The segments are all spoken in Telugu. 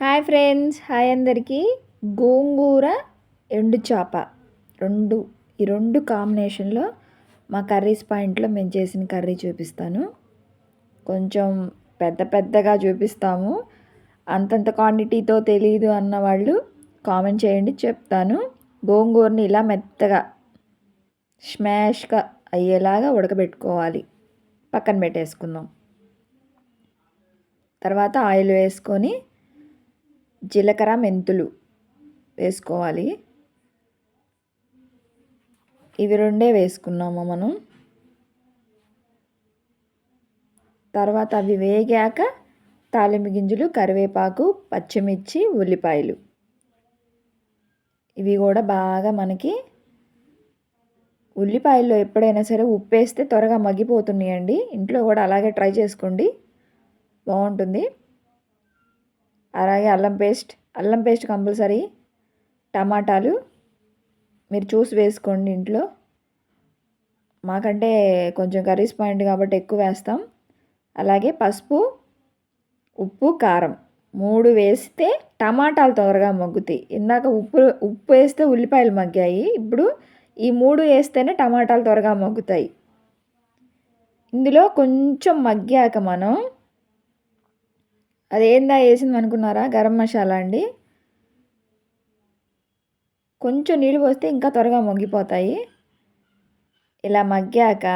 హాయ్ ఫ్రెండ్స్ హాయ్ అందరికీ. గోంగూర ఎండు చేప. రెండు ఈ రెండు కాంబినేషన్లో మా కర్రీస్ పాయింట్లో మేము చేసిన కర్రీ చూపిస్తాను. కొంచెం పెద్ద పెద్దగా చూపిస్తాము. అంతంత క్వాంటిటీతో తెలియదు అన్న వాళ్ళు కామెంట్ చేయండి చెప్తాను. గోంగూరని ఇలా మెత్తగా స్మాష్గా అయ్యేలాగా ఉడకబెట్టుకోవాలి. పక్కన పెట్టేసుకుందాం. తర్వాత ఆయిల్ వేసుకొని జీలకర్ర మెంతులు వేసుకోవాలి. ఇవి రెండే వేసుకున్నాము మనం. తర్వాత అవి వేగాక తాలింపు గింజలు కరివేపాకు పచ్చిమిర్చి ఉల్లిపాయలు. ఇవి కూడా బాగా మనకి ఉల్లిపాయల్లో ఎప్పుడైనా సరే ఉప్పు వేస్తే త్వరగా మగ్గిపోతున్నాయండి. ఇంట్లో కూడా అలాగే ట్రై చేసుకోండి. బాగుంటుంది. అలాగే అల్లం పేస్ట్ అల్లం పేస్ట్ కంపల్సరీ. టమాటాలు మీరు చూసి వేసుకోండి ఇంట్లో. మాకంటే కొంచెం కర్రీస్ పాయింట్ కాబట్టి ఎక్కువ వేస్తాం. అలాగే పసుపు ఉప్పు కారం మూడు వేస్తే టమాటాలు త్వరగా మగ్గుతాయి. ఇందాక ఉప్పు ఉప్పు వేస్తే ఉల్లిపాయలు మగ్గాయి. ఇప్పుడు ఈ మూడు వేస్తేనే టమాటాలు త్వరగా మగ్గుతాయి. ఇందులో కొంచెం మగ్గాక మనం అదేందా వేసింది అనుకున్నారా? గరం మసాలా అండి. కొంచెం నీళ్ళు పోస్తే ఇంకా త్వరగా మొంగిపోతాయి. ఇలా మగ్గాక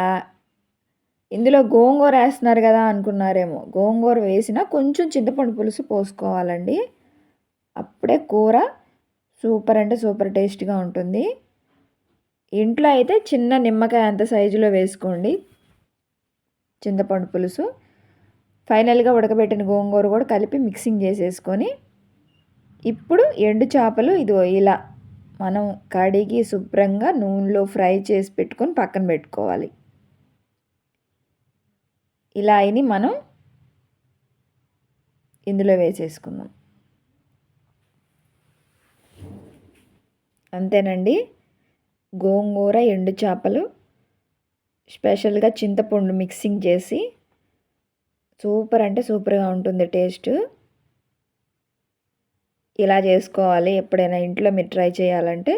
ఇందులో గోంగూర వేస్తున్నారు కదా అనుకున్నారేమో. గోంగూర వేసినా కొంచెం చింతపండు పులుసు పోసుకోవాలండి. అప్పుడే కూర సూపర్ అంటే సూపర్ టేస్ట్గా ఉంటుంది. ఇంట్లో అయితే చిన్న నిమ్మకాయ అంత సైజులో వేసుకోండి. చింతపండు పులుసు. ఫైనల్గా ఉడకబెట్టిన గోంగూర కూడా కలిపి మిక్సింగ్ చేసేసుకొని ఇప్పుడు ఎండు చేపలు ఇది ఇలా మనం కడిగి శుభ్రంగా నూనెలో ఫ్రై చేసి పెట్టుకొని పక్కన పెట్టుకోవాలి. ఇలా అయిని మనం ఇందులో వేసేసుకుందాం. అంతేనండి. గోంగూర ఎండు చేపలు స్పెషల్గా చింతపండు మిక్సింగ్ చేసి సూపర్ అంటే సూపర్గా ఉంటుంది టేస్ట్. ఇలా చేసుకోవాలి ఎప్పుడైనా ఇంట్లో మీరు ట్రై చేయాలంటే.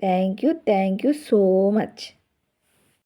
Thank you thank you so much.